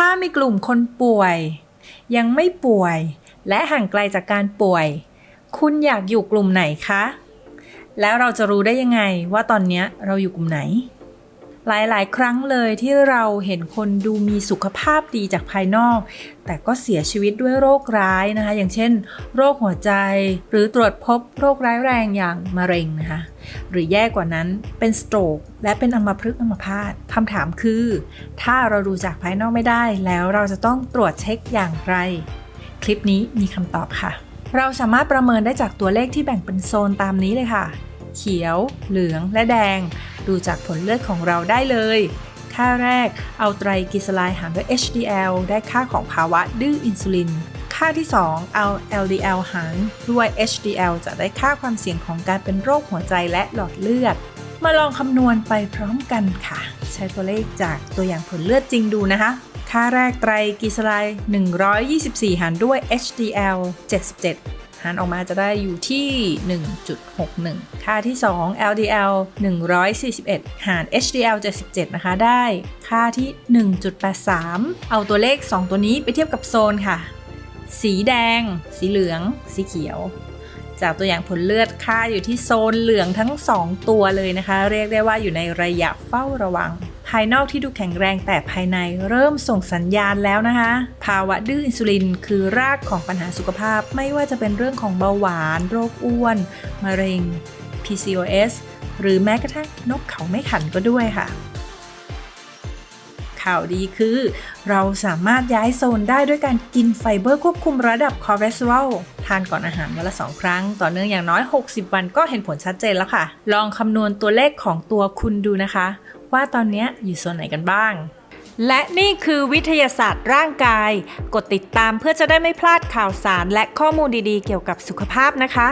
ถ้ามีกลุ่มคนป่วย ยังไม่ป่วย และห่างไกลจากการป่วย คุณอยากอยู่กลุ่มไหนคะ แล้วเราจะรู้ได้ยังไงว่าตอนนี้เราอยู่กลุ่มไหน หลาย ๆ ครั้งเลยที่เราเห็นคนดูมีสุขภาพดีจากภายนอก แต่ก็เสียชีวิตด้วยโรคร้ายนะคะ อย่างเช่น โรคหัวใจ หรือตรวจพบโรคร้ายแรงอย่างมะเร็งนะคะ หรือแย่กว่านั้นเป็นสโตรกและเป็นอัมพฤกษ์อัมพาตคำถามคือ ถ้าเราดูจากภายนอกไม่ได้แล้วเราจะต้องตรวจเช็คอย่างไร คลิปนี้มีคำตอบค่ะ เราสามารถประเมินได้จากตัวเลขที่แบ่งเป็นโซนตามนี้เลยค่ะ เขียว เหลืองและแดง ดูจากผลเลือดของเราได้เลย ค่าแรกเอาไตรกลีเซอไรด์หารด้วย HDL ได้ค่าของภาวะดื้ออินซูลิน ค่าที่ 2 เอา LDL หารด้วย HDL จะได้ค่าความเสี่ยงของการเป็นโรคหัวใจและหลอดเลือด มาลองคำนวณไปพร้อมกันค่ะ ใช้ตัวเลขจากตัวอย่างผลเลือดจริงดูนะคะค่าแรกไตรกลีเซอไรด์124 หารด้วย HDL 77 หารออกมาจะได้อยู่ที่ 1.61 ค่าที่ 2 LDL 141 หาร HDL 77 นะคะ ได้ค่าที่ 1.83 เอาตัวเลข 2 ตัวนี้ไปเทียบกับโซนค่ะ สีแดง สีเหลือง สีเขียวจากตัวอย่างผลเลือดค่าอยู่ที่โซนเหลืองทั้ง 2 ตัวเลยนะคะ เรียกได้ว่าอยู่ในระยะเฝ้าระวัง ภายนอกที่ดูแข็งแรงแต่ภายในเริ่มส่งสัญญาณแล้วนะคะ ภาวะดื้ออินซูลินคือรากของปัญหาสุขภาพ ไม่ว่าจะเป็นเรื่องของเบาหวาน โรคอ้วน มะเร็ง PCOS หรือแม้กระทั่งนกเขาไม่ขันก็ด้วยค่ะ ข่าวดีคือ เราสามารถย้ายโซนได้ด้วยการกินไฟเบอร์ควบคุมระดับคอเลสเตอรอลทานก่อนอาหารวันละ 2 ครั้ง ต่อเนื่องอย่างน้อย 60 วันก็เห็นผลชัดเจนแล้วค่ะ ลองคำนวณตัวเลขของตัวคุณดูนะคะ ว่าตอนนี้อยู่ส่วนไหนกันบ้าง และนี่คือวิทยาศาสตร์ร่างกาย กดติดตามเพื่อจะได้ไม่พลาดข่าวสารและข้อมูลดีๆ เกี่ยวกับสุขภาพนะคะ